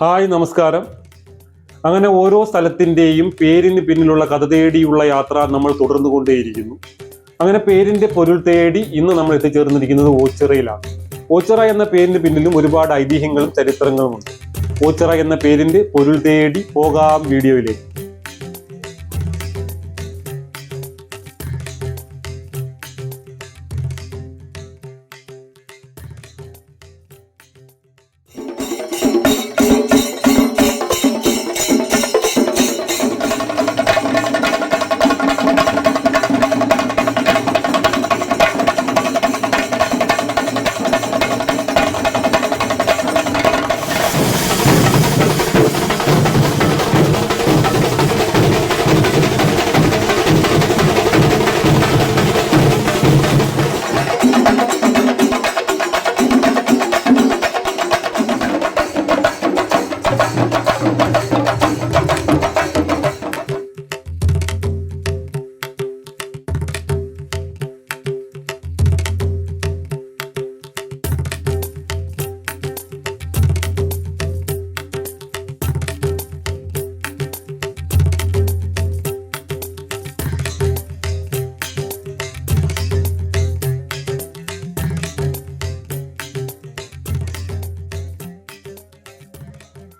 Hi നമസ്കാരം. അങ്ങനെ ഓരോ സ്ഥലത്തിന്റെയും പേരിന് പിന്നിലുള്ള കഥ തേടിയുള്ള യാത്ര നമ്മൾ തുടർന്നു കൊണ്ടേയിരിക്കുന്നു അങ്ങനെ പേരിന്റെ പൊരുൾ തേടി ഇന്ന് നമ്മൾ എത്തിച്ചേർന്നിരിക്കുന്നത് ഓച്ചിറയിലാണ്. ഓച്ചിറ എന്ന പേരിന് പിന്നിലും ഒരുപാട് ഐതിഹ്യങ്ങളും ചരിത്രങ്ങളും ഉണ്ട് ഓച്ചിറ എന്ന പേരിന്റെ പൊരുൾ തേടി പോകാം വീഡിയോയിലേക്ക്.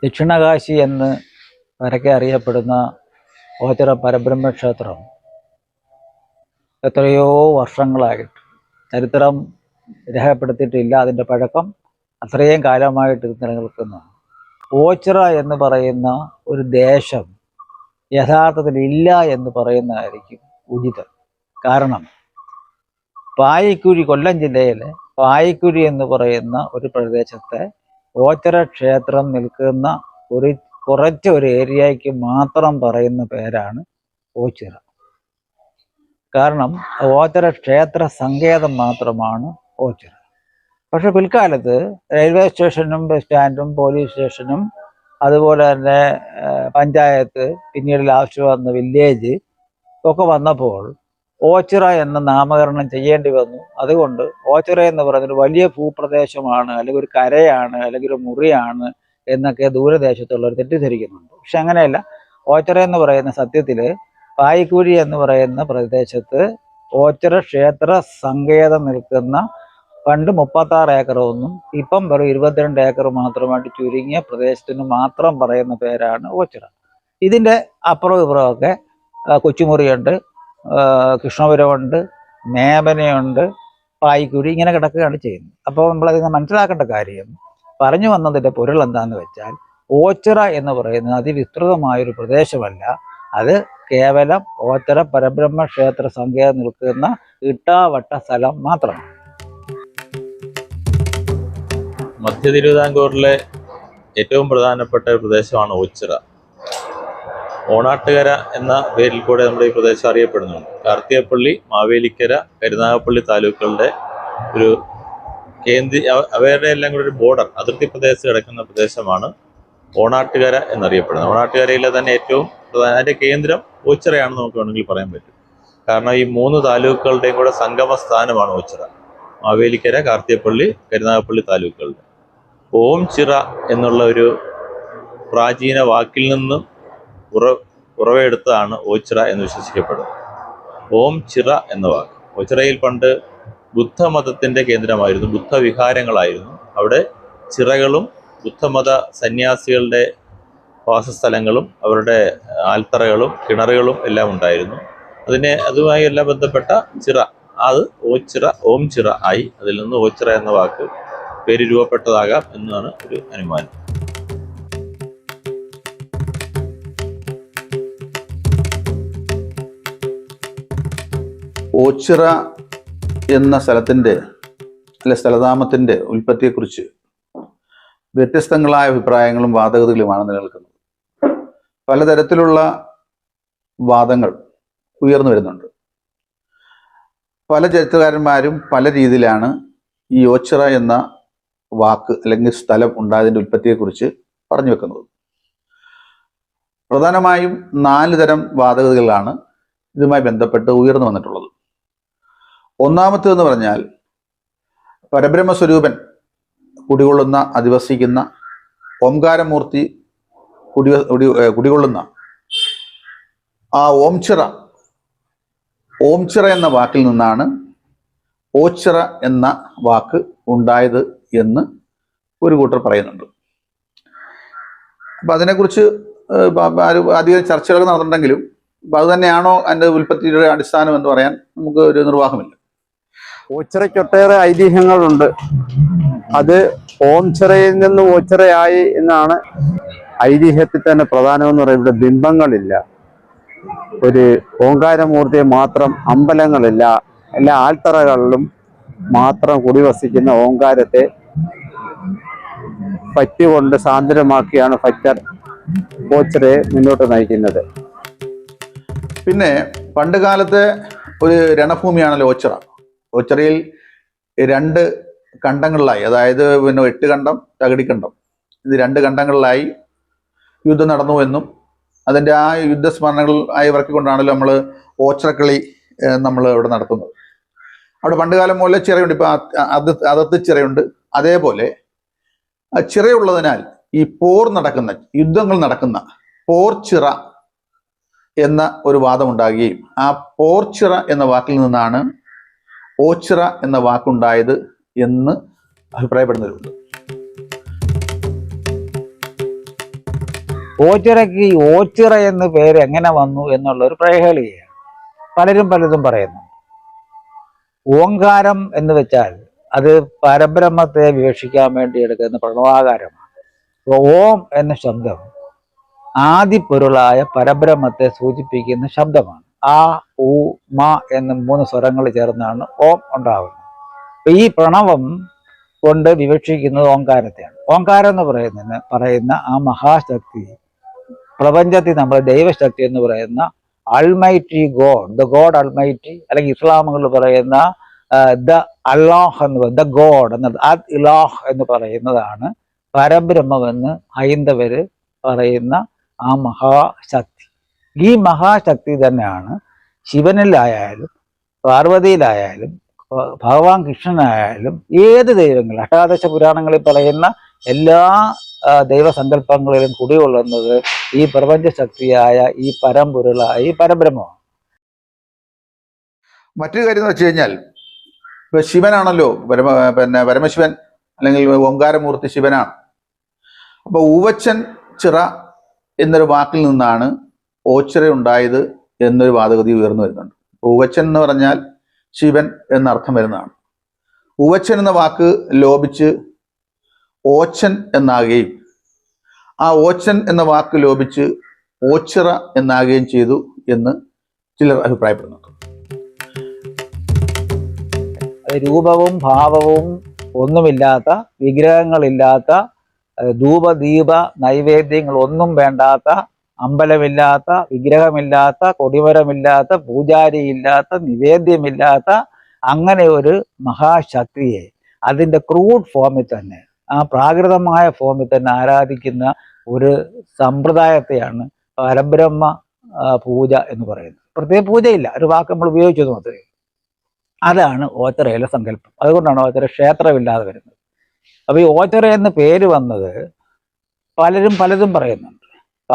ദക്ഷിണകാശി എന്ന് പരക്കെ അറിയപ്പെടുന്ന ഓച്ചിറ പരബ്രഹ്മ ക്ഷേത്രം എത്രയോ വർഷങ്ങളായിട്ട് ചരിത്രം രേഖപ്പെടുത്തിയിട്ടില്ല. അതിന്റെ പഴക്കം അത്രയും കാലമായിട്ട് നിലനിൽക്കുന്ന. ഓച്ചിറ എന്ന് പറയുന്ന ഒരു ദേശം യഥാർത്ഥത്തിൽ ഇല്ല എന്ന് പറയുന്നതായിരിക്കും ഉചിതം. കാരണം പായിക്കുഴി കൊല്ലം ജില്ലയിലെ പായിക്കുഴി എന്ന് പറയുന്ന ഒരു പ്രദേശത്തെ ഓച്ചിറ ക്ഷേത്രം നിൽക്കുന്ന ഒരു കുറച്ച് ഒരു ഏരിയയ്ക്ക് മാത്രം പറയുന്ന പേരാണ് ഓച്ചിറ കാരണം ഓച്ചിറ ക്ഷേത്ര സങ്കേതം മാത്രമാണ് ഓച്ചിറ പക്ഷെ പിൽക്കാലത്ത് റെയിൽവേ സ്റ്റേഷനും ബസ് സ്റ്റാൻഡും പോലീസ് സ്റ്റേഷനും അതുപോലെ തന്നെ പഞ്ചായത്ത് പിന്നീട് ലാസ്റ്റ് വന്ന വില്ലേജ് ഒക്കെ വന്നപ്പോൾ ഓച്ചിറ എന്ന നാമകരണം ചെയ്യേണ്ടി വന്നു. അതുകൊണ്ട് ഓച്ചിറ എന്ന് പറയുന്നത് ഒരു വലിയ ഭൂപ്രദേശമാണ് അല്ലെങ്കിൽ ഒരു കരയാണ് അല്ലെങ്കിൽ ഒരു മുറിയാണ് എന്നൊക്കെ ദൂരദേശത്തുള്ളവർ തെറ്റിദ്ധരിക്കുന്നുണ്ട്. പക്ഷെ അങ്ങനെയല്ല. ഓച്ചിറ എന്ന് പറയുന്ന സത്യത്തിൽ പായിക്കുഴി എന്ന് പറയുന്ന പ്രദേശത്ത് ഓച്ചിറ ക്ഷേത്ര സങ്കേതം നിൽക്കുന്ന പണ്ട് മുപ്പത്തി ആറ് ഏക്കറൊന്നും ഇപ്പം വെറും ഇരുപത്തിരണ്ട് ഏക്കർ മാത്രമായിട്ട് ചുരുങ്ങിയ പ്രദേശത്തിന് മാത്രം പറയുന്ന പേരാണ് ഓച്ചിറ. ഇതിന്റെ അപ്പുറവും ഇപ്പുറമൊക്കെ കൊച്ചുമുറിയുണ്ട്. കൃഷ്ണപുരമുണ്ട് മേമനയുണ്ട് പായ്ക്കുരി ഇങ്ങനെ കിടക്കുകയാണ് ചെയ്യുന്നത്. അപ്പോൾ നമ്മളതിൽ മനസ്സിലാക്കേണ്ട കാര്യം പറഞ്ഞു വന്നതിന്റെ പൊരുൾ എന്താണെന്ന് വെച്ചാൽ ഓച്ചിറ എന്ന് പറയുന്നത് അതിവിസ്തൃതമായൊരു പ്രദേശമല്ല. അത് കേവലം ഓച്ചിറ പരബ്രഹ്മ ക്ഷേത്ര സംഖ്യ നിൽക്കുന്ന ഇട്ടാവട്ട സ്ഥലം മാത്രമാണ്. മധ്യ തിരുവിതാംകൂറിലെ ഏറ്റവും പ്രധാനപ്പെട്ട ഒരു പ്രദേശമാണ് ഓച്ചിറ. ഓണാട്ടുകര എന്ന പേരിൽ കൂടെ നമ്മുടെ ഈ പ്രദേശം അറിയപ്പെടുന്നുണ്ട്. കാർത്തികപ്പള്ളി മാവേലിക്കര കരുനാഗപ്പള്ളി താലൂക്കുകളുടെ ഒരു കേന്ദ്ര അവ- അവരുടെ എല്ലാം കൂടെ ഒരു ബോർഡർ അതിർത്തി പ്രദേശത്ത് കിടക്കുന്ന പ്രദേശമാണ് ഓണാട്ടുകര എന്നറിയപ്പെടുന്നത്. ഓണാട്ടുകരയിലെ തന്നെ ഏറ്റവും അതിന്റെ കേന്ദ്രം ഓച്ചിറയാണെന്ന് നമുക്ക് വേണമെങ്കിൽ പറയാൻ പറ്റും. കാരണം ഈ മൂന്ന് താലൂക്കുകളുടെയും കൂടെ സംഗമ സ്ഥാനമാണ് ഓച്ചിറ. മാവേലിക്കര കാർത്തിയപ്പള്ളി കരുനാഗപ്പള്ളി താലൂക്കുകളുടെ. ഓം ചിറ എന്നുള്ള ഒരു പ്രാചീന വാക്കിൽ നിന്നും ഉറ ഉറവെടുത്തതാണ് ഓച്ചിറ എന്ന് വിശ്വസിക്കപ്പെടുന്നത്. ഓം ചിറ എന്ന വാക്ക്. ഓച്ചിറയിൽ പണ്ട് ബുദ്ധമതത്തിന്റെ കേന്ദ്രമായിരുന്നു ബുദ്ധവിഹാരങ്ങളായിരുന്നു. അവിടെ ചിറകളും ബുദ്ധമത സന്യാസികളുടെ വാസസ്ഥലങ്ങളും അവരുടെ ആൽത്തറകളും കിണറുകളും എല്ലാം ഉണ്ടായിരുന്നു. അതിനെ അതുമായി എല്ലാം ബന്ധപ്പെട്ട ചിറ അത് ഓച്ചിറ ഓം ചിറ ആയി അതിൽ നിന്ന് ഓച്ചിറ എന്ന വാക്ക് പേര് രൂപപ്പെട്ടതാകാം എന്നാണ് ഒരു അനുമാനം. ഓച്ചിറ എന്ന സ്ഥലത്തിന്റെ അല്ലെ സ്ഥലനാമത്തിന്റെ ഉൽപ്പത്തിയെക്കുറിച്ച് വ്യത്യസ്തങ്ങളായ അഭിപ്രായങ്ങളും വാദഗതികളുമാണ് നിലനിൽക്കുന്നത്. പലതരത്തിലുള്ള വാദങ്ങൾ ഉയർന്നു വരുന്നുണ്ട്. പല ചരിത്രകാരന്മാരും പല രീതിയിലാണ് ഈ ഓച്ചിറ എന്ന വാക്ക് അല്ലെങ്കിൽ സ്ഥലം ഉണ്ടായതിന്റെ ഉൽപ്പത്തിയെക്കുറിച്ച് പറഞ്ഞു വെക്കുന്നത്. പ്രധാനമായും നാല് തരം വാദഗതികളാണ് ഇതുമായി ബന്ധപ്പെട്ട് ഉയർന്നു വന്നിട്ടുള്ളത്. ഒന്നാമത്തേതെന്ന് പറഞ്ഞാൽ പരബ്രഹ്മസ്വരൂപൻ കുടികൊള്ളുന്ന അധിവസിക്കുന്ന ഓംകാരമൂർത്തി കുടി കുടി- കുടികൊള്ളുന്ന ആ ഓംചിറ ഓംചിറ എന്ന വാക്കിൽ നിന്നാണ് ഓച്ചിറ എന്ന വാക്ക് ഉണ്ടായത് എന്ന് ഒരു കൂട്ടർ പറയുന്നുണ്ട്. അപ്പം അതിനെക്കുറിച്ച് അധികം ചർച്ചകൾ നടന്നിട്ടുണ്ടെങ്കിലും അപ്പം അതുതന്നെയാണോ അതിന്റെ ഉൽപ്പത്തിയുടെ അടിസ്ഥാനം എന്ന് പറയാൻ നമുക്ക് ഒരു നിർവാഹമില്ല. ഓച്ചിറയ്ക്കൊട്ടേറെ ഐതിഹ്യങ്ങളുണ്ട്. അത് ഓംചിറയിൽ നിന്ന് ഓച്ചിറയായി എന്നാണ് ഐതിഹ്യത്തിൽ തന്നെ പ്രധാനമെന്ന് പറയുന്നത്. ഇവിടെ ബിംബങ്ങളില്ല. ഒരു ഓങ്കാരമൂർത്തിയെ മാത്രം അമ്പലങ്ങളില്ല. എല്ലാ ആൽത്തറകളിലും മാത്രം കുടിവസിക്കുന്ന ഓങ്കാരത്തെ പറ്റുകൊണ്ട് സാന്ദ്രമാക്കിയാണ് ഭക്തർ ഓച്ചിറയെ മുന്നോട്ട് നയിക്കുന്നത്. പിന്നെ പണ്ടുകാലത്തെ ഒരു രണഭൂമിയാണല്ലോ ഓച്ചിറ. ഓച്ചിറയിൽ രണ്ട് കണ്ടങ്ങളിലായി അതായത് പിന്നെ എട്ട് കണ്ടം തകടിക്കണ്ടം ഇത് രണ്ട് കണ്ടങ്ങളിലായി യുദ്ധം നടന്നു എന്നും അതിന്റെ ആ യുദ്ധസ്മരണകൾ ആയി ഇറക്കിക്കൊണ്ടാണല്ലോ നമ്മൾ ഓച്ചിറക്കളി നമ്മൾ ഇവിടെ നടത്തുന്നത്. അവിടെ പണ്ടുകാലം പോലെ ചിറയുണ്ട്. ഇപ്പം അത് അതത്ത് ചിറയുണ്ട്. അതേപോലെ ചിറയുള്ളതിനാൽ ഈ പോർ നടക്കുന്ന യുദ്ധങ്ങൾ നടക്കുന്ന പോർ ചിറ എന്ന ഒരു വാദമുണ്ടാകുകയും ആ പോർച്ചിറ എന്ന വാക്കിൽ നിന്നാണ് ഓച്ചിറ എന്ന വാക്കുണ്ടായത് എന്ന് അഭിപ്രായപ്പെടുന്നവരുണ്ട്. ഓച്ചിറയ്ക്ക് ഓച്ചിറ എന്ന പേര് എങ്ങനെ വന്നു എന്നുള്ള ഒരു പ്രഹേളികയാണ്. പലരും പലതും പറയുന്നു. ഓങ്കാരം എന്ന് വെച്ചാൽ അത് പരബ്രഹ്മത്തെ വിവക്ഷിക്കാൻ വേണ്ടി എടുക്കുന്ന പ്രണവാകാരമാണ്. ഓം എന്ന ശബ്ദം ആദിപ്പൊരുളായ പരബ്രഹ്മത്തെ സൂചിപ്പിക്കുന്ന ശബ്ദമാണ്. ആ ഉ മ എന്ന മൂന്ന് സ്വരങ്ങൾ ചേർന്നാണ് ഓം ഉണ്ടാവുന്നത്. ഈ പ്രണവം കൊണ്ട് വിവക്ഷിക്കുന്നത് ഓങ്കാരത്തെയാണ് ഓങ്കാരം എന്ന് പറയുന്നതിന് പറയുന്ന ആ മഹാശക്തി പ്രപഞ്ചത്തിൽ നമ്മൾ ദൈവശക്തി എന്ന് പറയുന്ന almighty god the god almighty അല്ലെങ്കിൽ ഇസ്ലാമുകൾ പറയുന്ന ദ അല്ലാഹ് എന്ന് പറയുന്നത് ദ ഗോഡ് എന്നത് അത് ഇലാഹ് എന്ന് പറയുന്നതാണ് പരബ്രഹ്മമെന്ന് ഹൈന്ദവര് പറയുന്ന ആ മഹാശക്തി. ഈ മഹാശക്തി തന്നെയാണ് ശിവനിലായാലും പാർവതിയിലായാലും ഭഗവാൻ കൃഷ്ണനായാലും ഏത് ദൈവങ്ങൾ അഷ്ടാദശ പുരാണങ്ങളിൽ പറയുന്ന എല്ലാ ദൈവസങ്കല്പങ്ങളിലും കുടികൊള്ളുന്നത് ഈ പ്രപഞ്ച ശക്തിയായ ഈ പരമ്പൊരുളായ ഈ പരബ്രഹ്മമാണ്. മറ്റൊരു കാര്യം എന്ന് വെച്ച് കഴിഞ്ഞാൽ ഇപ്പൊ ശിവനാണല്ലോ പരമ പിന്നെ പരമശിവൻ അല്ലെങ്കിൽ ഓങ്കാരമൂർത്തി ശിവനാണ്. അപ്പൊ ഉവച്ചൻ ചിറ എന്നൊരു വാക്കിൽ നിന്നാണ് ഓച്ചിറ ഉണ്ടായത് എന്നൊരു വാദഗതി ഉയർന്നു വരുന്നുണ്ട്. ഉവച്ചൻ എന്ന് പറഞ്ഞാൽ ശിവൻ എന്നർത്ഥം വരുന്നതാണ്. ഉവച്ചൻ എന്ന വാക്ക് ലോപിച്ച് ഓച്ചൻ എന്നാകുകയും ആ ഓച്ചൻ എന്ന വാക്ക് ലോപിച്ച് ഓച്ചിറ എന്നാകുകയും ചെയ്തു എന്ന് ചിലർ അഭിപ്രായപ്പെടുന്നുണ്ട്. രൂപവും ഭാവവും ഒന്നുമില്ലാത്ത വിഗ്രഹങ്ങളില്ലാത്ത ധൂപദീപ നൈവേദ്യങ്ങൾ ഒന്നും വേണ്ടാത്ത അമ്പലമില്ലാത്ത വിഗ്രഹമില്ലാത്ത കൊടിമരമില്ലാത്ത പൂജാരിയില്ലാത്ത നിവേദ്യമില്ലാത്ത അങ്ങനെ ഒരു മഹാശക്തിയെ അതിന്റെ ക്രൂഡ് ഫോമിൽ തന്നെ ആ പ്രാകൃതമായ ഫോമിൽ തന്നെ ആരാധിക്കുന്ന ഒരു സമ്പ്രദായത്തെയാണ് പരബ്രഹ്മ പൂജ എന്ന് പറയുന്നത്. പ്രത്യേക പൂജയില്ല ഒരു വാക്ക് നമ്മൾ ഉപയോഗിച്ചത് മാത്രമേ അതാണ് ഓച്ചറയിലെ സങ്കല്പം. അതുകൊണ്ടാണ് ഓച്ചറ ക്ഷേത്രമില്ലാതെ വരുന്നത്. അപ്പോൾ ഈ ഓച്ചറ എന്ന പേര് വന്നത് പലരും പലതും പറയുന്നുണ്ട്.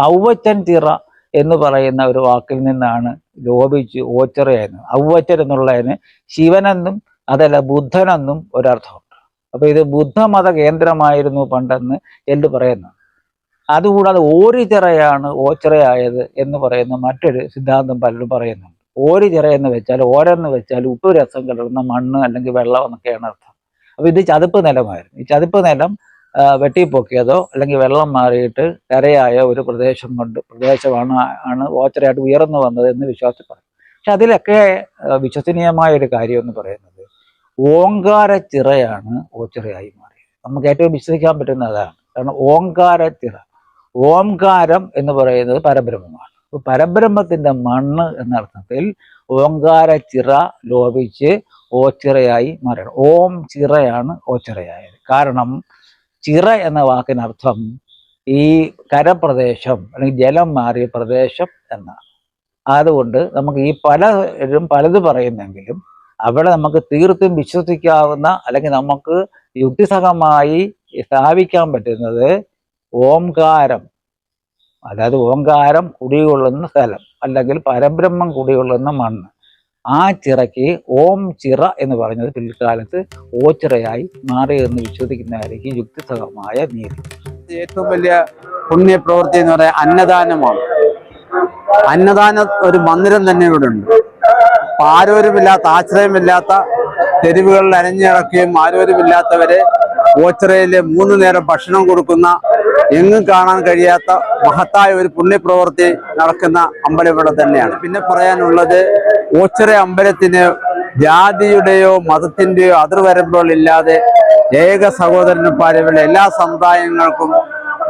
ഔവച്ചൻ തിറ എന്ന് പറയുന്ന ഒരു വാക്കിൽ നിന്നാണ് ലോപിച്ച് ഓച്ചറയെന്ന് ഔവച്ചൻ എന്നുള്ളതിന് ശിവനെന്നും അതല്ല ബുദ്ധനെന്നും ഒരർത്ഥമുണ്ട്. അപ്പൊ ഇത് ബുദ്ധമത കേന്ദ്രമായിരുന്നു പണ്ടെന്ന് എല്ലു പറയുന്നു. അതുകൂടാതെ ഓരിതിറയാണ് ഓച്ചിറയായത് എന്ന് പറയുന്ന മറ്റൊരു സിദ്ധാന്തം പലരും പറയുന്നുണ്ട്. ഓരിതിറ എന്ന് വെച്ചാൽ ഓരെന്ന് വെച്ചാൽ ഉപ്പുരസം കലർന്ന മണ്ണ് അല്ലെങ്കിൽ വെള്ളം എന്നൊക്കെയാണ് അർത്ഥം. അപ്പൊ ഇത് ചതുപ്പ് നിലമായിരുന്നു. ഈ ചതുപ്പ് നിലം വെട്ടിപ്പൊക്കിയതോ അല്ലെങ്കിൽ വെള്ളം മാറിയിട്ട് കരയായ ഒരു പ്രദേശം കൊണ്ട് പ്രദേശമാണ് ആണ് ഓച്ചറയായിട്ട് ഉയർന്നു വന്നത് എന്ന് വിശ്വാസത്തിൽ പറയും. പക്ഷെ അതിലൊക്കെ വിശ്വസനീയമായ ഒരു കാര്യം എന്ന് പറയുന്നത് ഓങ്കാര ചിറയാണ് ഓച്ചിറയായി മാറിയത്. നമുക്ക് ഏറ്റവും വിശ്വസിക്കാൻ പറ്റുന്ന അതാണ്. കാരണം ഓങ്കാര ചിറ ഓംകാരം എന്ന് പറയുന്നത് പരബ്രഹ്മമാണ്. പരബ്രഹ്മത്തിന്റെ മണ്ണ് എന്ന അർത്ഥത്തിൽ ഓങ്കാര ചിറ ലോപിച്ച് ഓച്ചിറയായി മാറണം ഓം ചിറയാണ് ഓച്ചിറയായത്. കാരണം ചിറ എന്ന വാക്കിനർത്ഥം ഈ കരപ്രദേശം അല്ലെങ്കിൽ ജലം മാറിയ പ്രദേശം എന്നാണ്. അതുകൊണ്ട് നമുക്ക് ഈ പലരും പലത് പറയുന്നെങ്കിലും അവിടെ നമുക്ക് തീർത്തും വിശ്വസിക്കാവുന്ന അല്ലെങ്കിൽ നമുക്ക് യുക്തിസഹമായി സ്ഥാപിക്കാൻ പറ്റുന്നത് ഓംകാരം. അതായത് ഓംകാരം കുടികൊള്ളുന്ന സ്ഥലം അല്ലെങ്കിൽ പരബ്രഹ്മം കുടികൊള്ളുന്ന മണ്ണ്. ആ ചിറയ്ക്ക് ഓം ചിറ എന്ന് പറഞ്ഞത് പിൽക്കാലത്ത് ഓച്ചിറയായി എന്ന് വിശ്വസിക്കുന്നവരേക്ക് യുക്തിസഹമായ നീതി. ഏറ്റവും വലിയ പുണ്യപ്രവൃത്തി എന്ന് പറയാൻ അന്നദാനമാണ്. അന്നദാന ഒരു മന്ദിരം തന്നെ ഇവിടെ ഉണ്ട്. ആരോരുമില്ലാത്ത ആശ്രയമില്ലാത്ത തെരുവുകളിൽ അരഞ്ഞിറക്കുകയും ആരോരുമില്ലാത്തവരെ ഓച്ചിറയിലെ മൂന്ന് നേരം ഭക്ഷണം കൊടുക്കുന്ന എങ്ങും കാണാൻ കഴിയാത്ത മഹത്തായ ഒരു പുണ്യപ്രവൃത്തി നടക്കുന്ന അമ്പലം ഇവിടെ തന്നെയാണ്. പിന്നെ പറയാനുള്ളത് ഓച്ചിറ അമ്പലത്തിന് ജാതിയുടെയോ മതത്തിന്റെയോ അതിർവരമ്പുകളില്ലാതെ ഏക സഹോദരന് പാരവുള്ള എല്ലാ സമുദായങ്ങൾക്കും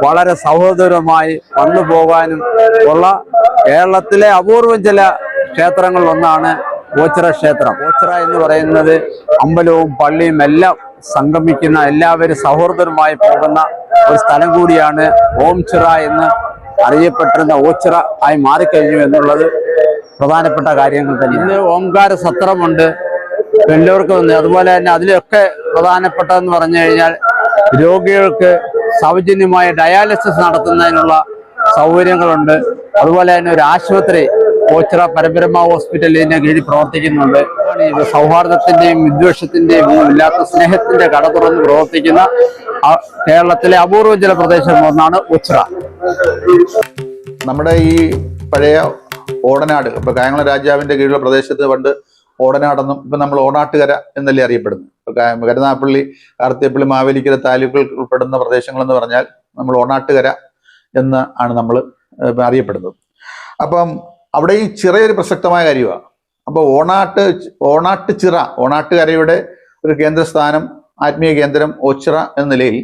വളരെ സഹോദരമായി വന്നു പോകാനും ഉള്ള കേരളത്തിലെ അപൂർവം ചില ക്ഷേത്രങ്ങളിൽ ഒന്നാണ് ഓച്ചിറ ക്ഷേത്രം. ഓച്ചിറ എന്ന് പറയുന്നത് അമ്പലവും പള്ളിയും എല്ലാം സംഗമിക്കുന്ന എല്ലാവരും സഹോദരമായി പോകുന്ന ഒരു സ്ഥലം കൂടിയാണ് ഓം ചിറ എന്ന് അറിയപ്പെട്ടിരുന്ന ഓച്ചിറ ആയി മാറിക്കഴിഞ്ഞു എന്നുള്ളത് പ്രധാനപ്പെട്ട കാര്യങ്ങൾ തന്നെ ഇന്ന് ഓംകാര സത്രമുണ്ട്. വെള്ളൂർക്കും വന്ന് അതുപോലെ തന്നെ അതിലൊക്കെ പ്രധാനപ്പെട്ടതെന്ന് പറഞ്ഞു കഴിഞ്ഞാൽ രോഗികൾക്ക് സൗജന്യമായ ഡയാലിസിസ് നടത്തുന്നതിനുള്ള സൗകര്യങ്ങളുണ്ട്. അതുപോലെ തന്നെ ഒരു ആശുപത്രി കോച്ചിറ പരബ്രഹ്മ ഹോസ്പിറ്റലിന്റെ കീഴിൽ പ്രവർത്തിക്കുന്നുണ്ട്. സൗഹാർദ്ദത്തിന്റെയും വിദ്വേഷത്തിന്റെയും ഇല്ലാത്ത സ്നേഹത്തിന്റെ കട തുറന്ന് പ്രവർത്തിക്കുന്ന കേരളത്തിലെ അപൂർവ ചില പ്രദേശങ്ങളിൽ ഒന്നാണ് ഉച്ചിറ നമ്മുടെ ഈ പഴയ ഓടനാട് ഇപ്പൊ കായംകുളം രാജാവിന്റെ കീഴിലുള്ള പ്രദേശത്ത് പണ്ട് ഓടനാടെന്നും ഇപ്പൊ നമ്മൾ ഓടാട്ടുകര എന്നല്ലേ അറിയപ്പെടുന്നത്. കരുനാപ്പള്ളി കാർത്തിയപ്പള്ളി മാവേലിക്കര താലൂക്കുകൾ ഉൾപ്പെടുന്ന പ്രദേശങ്ങൾ എന്ന് പറഞ്ഞാൽ നമ്മൾ ഓണാട്ടുകര എന്ന് ആണ് നമ്മൾ അറിയപ്പെടുന്നത്. അപ്പം അവിടെ ഈ ചിറയൊരു പ്രസക്തമായ കാര്യമാണ് അപ്പൊ ഓണാട്ട് ഓണാട്ട് ചിറ ഓണാട്ടുകരയുടെ ഒരു കേന്ദ്രസ്ഥാനം ആത്മീയ കേന്ദ്രം ഓച്ചിറ എന്ന നിലയിൽ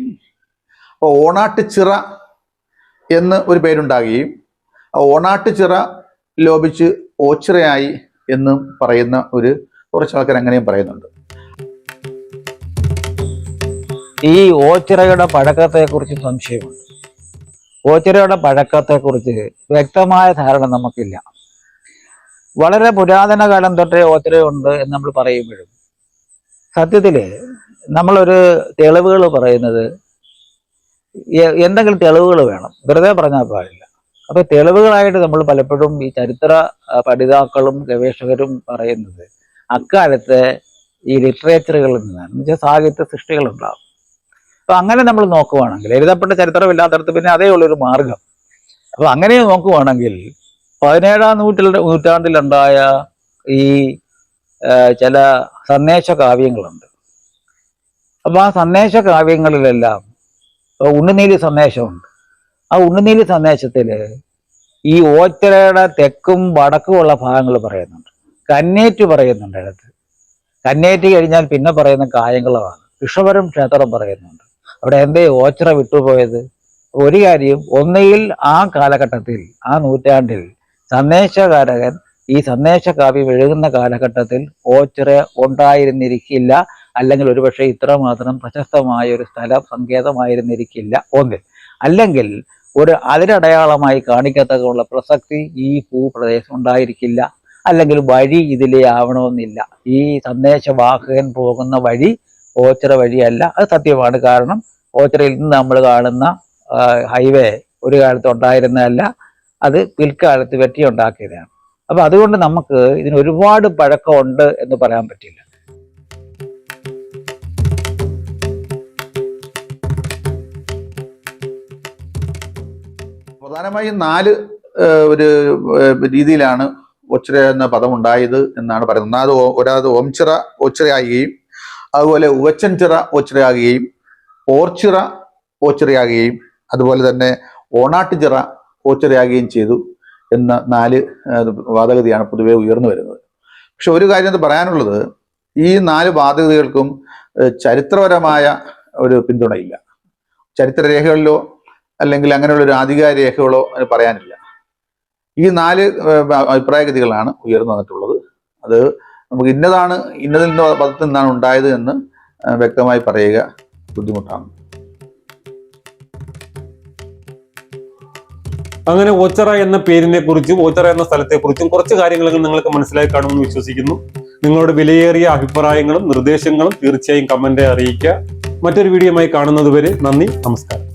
അപ്പോൾ ഓണാട്ട് ചിറ എന്ന് ഒരു പേരുണ്ടാകുകയും ആ ഓണാട്ട് ചിറ ലോപിച്ച് ഓച്ചിറയായി എന്നും പറയുന്ന ഒരു കുറച്ച് ആൾക്കാർ അങ്ങനെയും പറയുന്നുണ്ട്. ഈ ഓച്ചിറയുടെ പഴക്കത്തെക്കുറിച്ച് സംശയമുണ്ട്. ഓച്ചിറയുടെ പഴക്കത്തെക്കുറിച്ച് വ്യക്തമായ ധാരണ നമുക്കില്ല. വളരെ പുരാതന കാലം തൊട്ടേ ഓച്ചിറയുണ്ട് എന്ന് നമ്മൾ പറയുമ്പോഴും സത്യത്തിൽ നമ്മളൊരു തെളിവുകൾ പറയുന്നത് എന്തെങ്കിലും തെളിവുകൾ വേണം. വെറുതെ പറഞ്ഞാൽ പാടില്ല. അപ്പൊ തെളിവുകളായിട്ട് നമ്മൾ പലപ്പോഴും ഈ ചരിത്ര പഠിതാക്കളും ഗവേഷകരും പറയുന്നത് അക്കാലത്തെ ഈ ലിറ്ററേച്ചറുകളിൽ നിന്നാണ്. എന്നുവെച്ചാൽ സാഹിത്യ സൃഷ്ടികളുണ്ടാവും അപ്പൊ അങ്ങനെ നമ്മൾ നോക്കുവാണെങ്കിൽ എഴുതപ്പെട്ട ചരിത്രമില്ലാത്തടത്ത് പിന്നെ അതേ ഉള്ളൊരു മാർഗം. അപ്പൊ അങ്ങനെ നോക്കുവാണെങ്കിൽ പതിനേഴാം നൂറ്റിൽ നൂറ്റാണ്ടിലുണ്ടായ ഈ ചില സന്ദേശ കാവ്യങ്ങളുണ്ട്. അപ്പൊ ആ സന്ദേശ കാവ്യങ്ങളിലെല്ലാം ഉണ്ണുനീലി സന്ദേശമുണ്ട്. ആ ഉണ്ണുനീലി സന്ദേശത്തിൽ ഈ ഓച്ചിറയുടെ തെക്കും വടക്കും ഉള്ള ഭാഗങ്ങൾ പറയുന്നുണ്ട്. കന്നേറ്റ് പറയുന്നുണ്ട് അടുത്ത് കന്നേറ്റ് കഴിഞ്ഞാൽ പിന്നെ പറയുന്ന കായംകുളമാണ് വിഷവരം ക്ഷേത്രം പറയുന്നുണ്ട്. അവിടെ എന്തേ ഓച്ചിറ വിട്ടുപോയത്? ഒരു കാര്യം ഒന്നുകിൽ ആ കാലഘട്ടത്തിൽ ആ നൂറ്റാണ്ടിൽ സന്ദേശകാരകൻ ഈ സന്ദേശകാവ്യം എഴുതുന്ന കാലഘട്ടത്തിൽ ഓച്ചിറ ഉണ്ടായിരുന്നിരിക്കില്ല. അല്ലെങ്കിൽ ഒരുപക്ഷെ ഇത്രമാത്രം പ്രശസ്തമായ ഒരു സ്ഥലം സങ്കേതമായിരുന്നിരിക്കില്ല. ഒന്നിൽ. അല്ലെങ്കിൽ ഒരു അതിരടയാളമായി കാണിക്കത്തക്കുള്ള പ്രസക്തി ഈ ഭൂപ്രദേശം ഉണ്ടായിരിക്കില്ല. അല്ലെങ്കിൽ വഴി ഇതിലേ ആവണമെന്നില്ല. ഈ സന്ദേശവാഹകൻ പോകുന്ന വഴി ഓച്ചിറ വഴിയല്ല. അത് സത്യമാണ്. കാരണം ഓച്ചിറയിൽ നിന്ന് നമ്മൾ കാണുന്ന ഹൈവേ ഒരു കാലത്ത് ഉണ്ടായിരുന്നതല്ല. അത് പിൽക്കാലത്ത് വെട്ടിയുണ്ടാക്കിയതാണ്. അപ്പൊ അതുകൊണ്ട് നമുക്ക് ഇതിന് ഒരുപാട് പഴക്കമുണ്ട് എന്ന് പറയാൻ പറ്റില്ല. പ്രധാനമായും നാല് ഒരു രീതിയിലാണ് ഒച്ചിറ എന്ന പദം ഉണ്ടായത് എന്നാണ് പറയുന്നത്. ഒന്നാമത് ഒരാത് ഓംചിറ ഒച്ചിറയാകുകയും അതുപോലെ ഉവച്ചൻ ചിറ ഒച്ചിറയാകുകയും ഓർച്ചിറ ഓച്ചിറയാകുകയും അതുപോലെ തന്നെ ഓണാട്ടുചിറ ഓച്ചിറയാകുകയും ചെയ്തു എന്ന നാല് വാദഗതിയാണ് പൊതുവെ ഉയർന്നു വരുന്നത്. പക്ഷെ ഒരു കാര്യം പറയാനുള്ളത് ഈ നാല് വാദഗതികൾക്കും ചരിത്രപരമായ ഒരു പിന്തുണയില്ല. ചരിത്രരേഖകളിലോ അല്ലെങ്കിൽ അങ്ങനെയുള്ള ഒരു ആധികാരിക രേഖകളോ അതിന് പറയാനില്ല. ഈ നാല് അഭിപ്രായഗതികളാണ് ഉയർന്നു വന്നിട്ടുള്ളത്. അത് നമുക്ക് ഇന്നതാണ് ഇന്നതിൽ നിന്ന് പദത്തിൽ നിന്നാണ് ഉണ്ടായത് എന്ന് വ്യക്തമായി പറയുക ബുദ്ധിമുട്ടാണ്. അങ്ങനെ ഓച്ചറ എന്ന പേരിനെ കുറിച്ചും ഓച്ചറ എന്ന സ്ഥലത്തെ കുറിച്ചും കാര്യങ്ങളൊക്കെ നിങ്ങൾക്ക് മനസ്സിലായി കാണുമെന്ന് വിശ്വസിക്കുന്നു. നിങ്ങളുടെ വിലയേറിയ അഭിപ്രായങ്ങളും നിർദ്ദേശങ്ങളും തീർച്ചയായും കമന്റ് അറിയിക്കുക. മറ്റൊരു വീഡിയോയുമായി കാണുന്നതുവരെ നന്ദി നമസ്കാരം.